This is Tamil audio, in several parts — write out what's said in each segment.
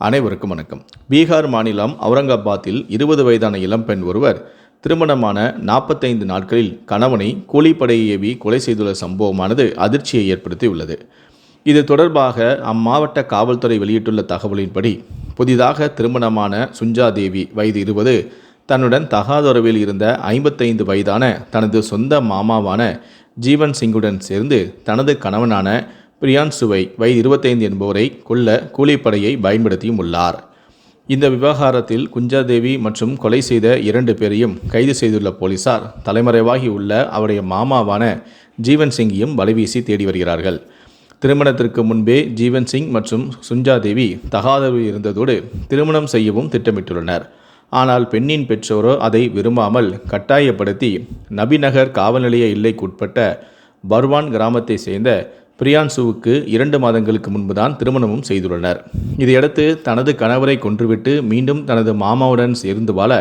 அனைவருக்கும் வணக்கம். பீகார் மாநிலம் அவுரங்காபாத்தில் இருபது வயதான இளம்பெண் ஒருவர் திருமணமான நாற்பத்தைந்து நாட்களில் கணவனை கூலிப்படை ஏவி கொலை செய்துள்ள சம்பவமானது அதிர்ச்சியை ஏற்படுத்தியுள்ளது. இது தொடர்பாக அம்மாவட்ட காவல்துறை வெளியிட்டுள்ள தகவலின்படி புதிதாக திருமணமான சுஞ்சா தேவி வயது இருபது தன்னுடன் தகாதொரவில் இருந்த ஐம்பத்தைந்து வயதான தனது சொந்த மாமாவான ஜீவன் சிங்குடன் சேர்ந்து தனது கணவனான பிரியான்சுவை வயது இருபத்தைந்து என்பவரை கொல்ல கூலிப்படையை பயன்படுத்தியும் உள்ளார். இந்த விவகாரத்தில் குஞ்சாதேவி மற்றும் கொலை செய்த இரண்டு பேரையும் கைது செய்துள்ள போலீசார் தலைமறைவாகி உள்ள அவருடைய மாமாவான ஜீவன் சிங்கையும் வலைவீசி தேடி வருகிறார்கள். திருமணத்திற்கு முன்பே ஜீவன் சிங் மற்றும் சுஞ்சாதேவி தகாதவி இருந்ததோடு திருமணம் செய்யவும் திட்டமிட்டுள்ளனர். ஆனால் பெண்ணின் பெற்றோரோ அதை விரும்பாமல் கட்டாயப்படுத்தி நபிநகர் காவல் நிலைய எல்லைக்குட்பட்ட பர்வான் கிராமத்தை சேர்ந்த பிரியான்சுவுக்கு இரண்டு மாதங்களுக்கு முன்புதான் திருமணமும் செய்துள்ளனர். இதையடுத்து தனது கணவரை கொன்றுவிட்டு மீண்டும் தனது மாமாவுடன் சேர்ந்து வாழ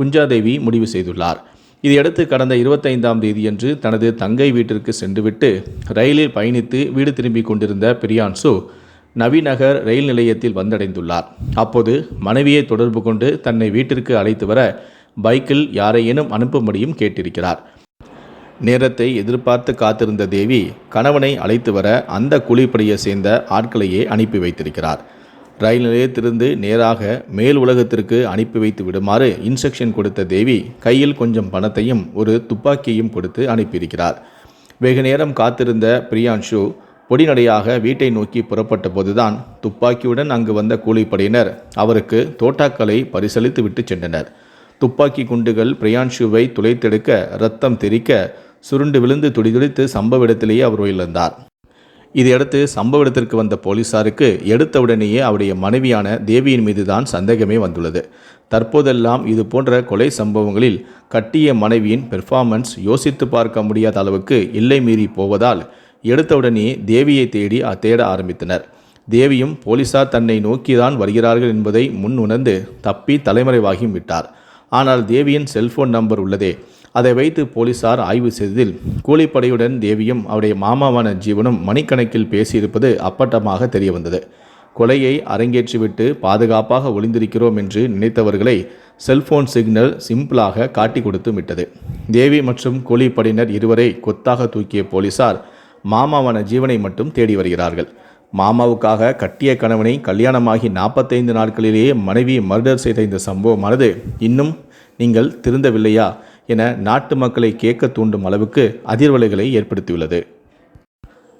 குஞ்சாதேவி முடிவு செய்துள்ளார். இதையடுத்து கடந்த இருபத்தைந்தாம் தேதியன்று தனது தங்கை வீட்டிற்கு சென்றுவிட்டு ரயிலில் பயணித்து வீடு திரும்பிக் கொண்டிருந்த பிரியான்சு நவிநகர் ரயில் நிலையத்தில் வந்தடைந்துள்ளார். அப்போது மனைவியை தொடர்பு கொண்டு தன்னை வீட்டிற்கு அழைத்து வர பைக்கில் யாரையேனும் அனுப்பும்படியும் கேட்டிருக்கிறார். நேரத்தை எதிர்பார்த்து காத்திருந்த தேவி கணவனை அழைத்து வர அந்த கூலிப்படையை சேர்ந்த ஆட்களையே அனுப்பி வைத்திருக்கிறார். ரயில் நிலையத்திலிருந்து நேராக மேல் உலகத்திற்கு அனுப்பி வைத்து விடுமாறு இன்ஸ்ட்ரக்ஷன் கொடுத்த தேவி கையில் கொஞ்சம் பணத்தையும் ஒரு துப்பாக்கியையும் கொடுத்து அனுப்பியிருக்கிறார். வெகு நேரம் காத்திருந்த பிரியான்ஷு பொடிநடையாக வீட்டை நோக்கி புறப்பட்ட போதுதான் துப்பாக்கியுடன் அங்கு வந்த கூலிப்படையினர் அவருக்கு தோட்டாக்களை பரிசளித்து விட்டு சென்றனர். துப்பாக்கி குண்டுகள் பிரியான்ஷுவை துளைத்தெடுக்க ரத்தம் தெறிக்க சுருண்டு விழுந்து துடிதுடித்து சம்பவ இடத்திலேயே அவர் உயிரிழந்தார். இதையடுத்து சம்பவ இடத்திற்கு வந்த போலீசாருக்கு எடுத்தவுடனேயே அவருடைய மனைவியான தேவியின் மீதுதான் சந்தேகமே வந்துள்ளது. தற்போதெல்லாம் இது போன்ற கொலை சம்பவங்களில் கட்டிய மனைவியின் பெர்ஃபார்மன்ஸ் யோசித்து பார்க்க முடியாத அளவுக்கு எல்லை மீறி போவதால் எடுத்தவுடனே தேவியை தேடி தேட ஆரம்பித்தனர். தேவியும் போலீசார் தன்னை நோக்கிதான் வருகிறார்கள் என்பதை முன் உணர்ந்து தப்பி தலைமறைவாகியும் விட்டார். ஆனால் தேவியின் செல்போன் நம்பர் உள்ளதே அதை வைத்து போலீசார் ஆய்வு செய்ததில் கூலிப்படையுடன் தேவியும் அவருடைய மாமாவான ஜீவனும் மணிக்கணக்கில் பேசியிருப்பது அப்பட்டமாக தெரியவந்தது. கொலையை அரங்கேற்றிவிட்டு பாதுகாப்பாக ஒளிந்திருக்கிறோம் என்று நினைத்தவர்களை செல்போன் சிக்னல் சிம்பிளாக காட்டி கொடுத்து விட்டது. தேவி மற்றும் கூலிப்படையினர் இருவரை கொத்தாக தூக்கிய போலீசார் மாமாவான ஜீவனை மட்டும் தேடி வருகிறார்கள். மாமாவுக்காக கட்டிய கணவனை கல்யாணமாகி நாற்பத்தைந்து நாட்களிலேயே மனைவி மர்டர் செய்த இந்த சம்பவமானது இன்னும் நீங்கள் திருந்தவில்லையா? என நாட்டு மக்களை கேட்க தூண்டும் அளவுக்கு அதிர்வலைகளை ஏற்படுத்தியுள்ளது.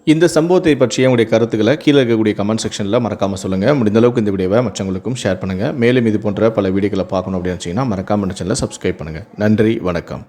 இந்த சம்பவத்தை பற்றிய உங்களுடைய கருத்துக்களை கீழே இருக்கக்கூடிய கமெண்ட் செக்ஷனில் மறக்காமல் சொல்லுங்கள் முடிந்த அளவுக்கு இந்த வீடியோவை மற்றவங்களுக்கும் ஷேர் பண்ணுங்கள் மேலும் இது போன்ற பல வீடியோக்களை பார்க்கணும் அப்படின்னு வச்சிங்கன்னா மறக்காமல் சேனலை சப்ஸ்கிரைப் பண்ணுங்கள் நன்றி வணக்கம்.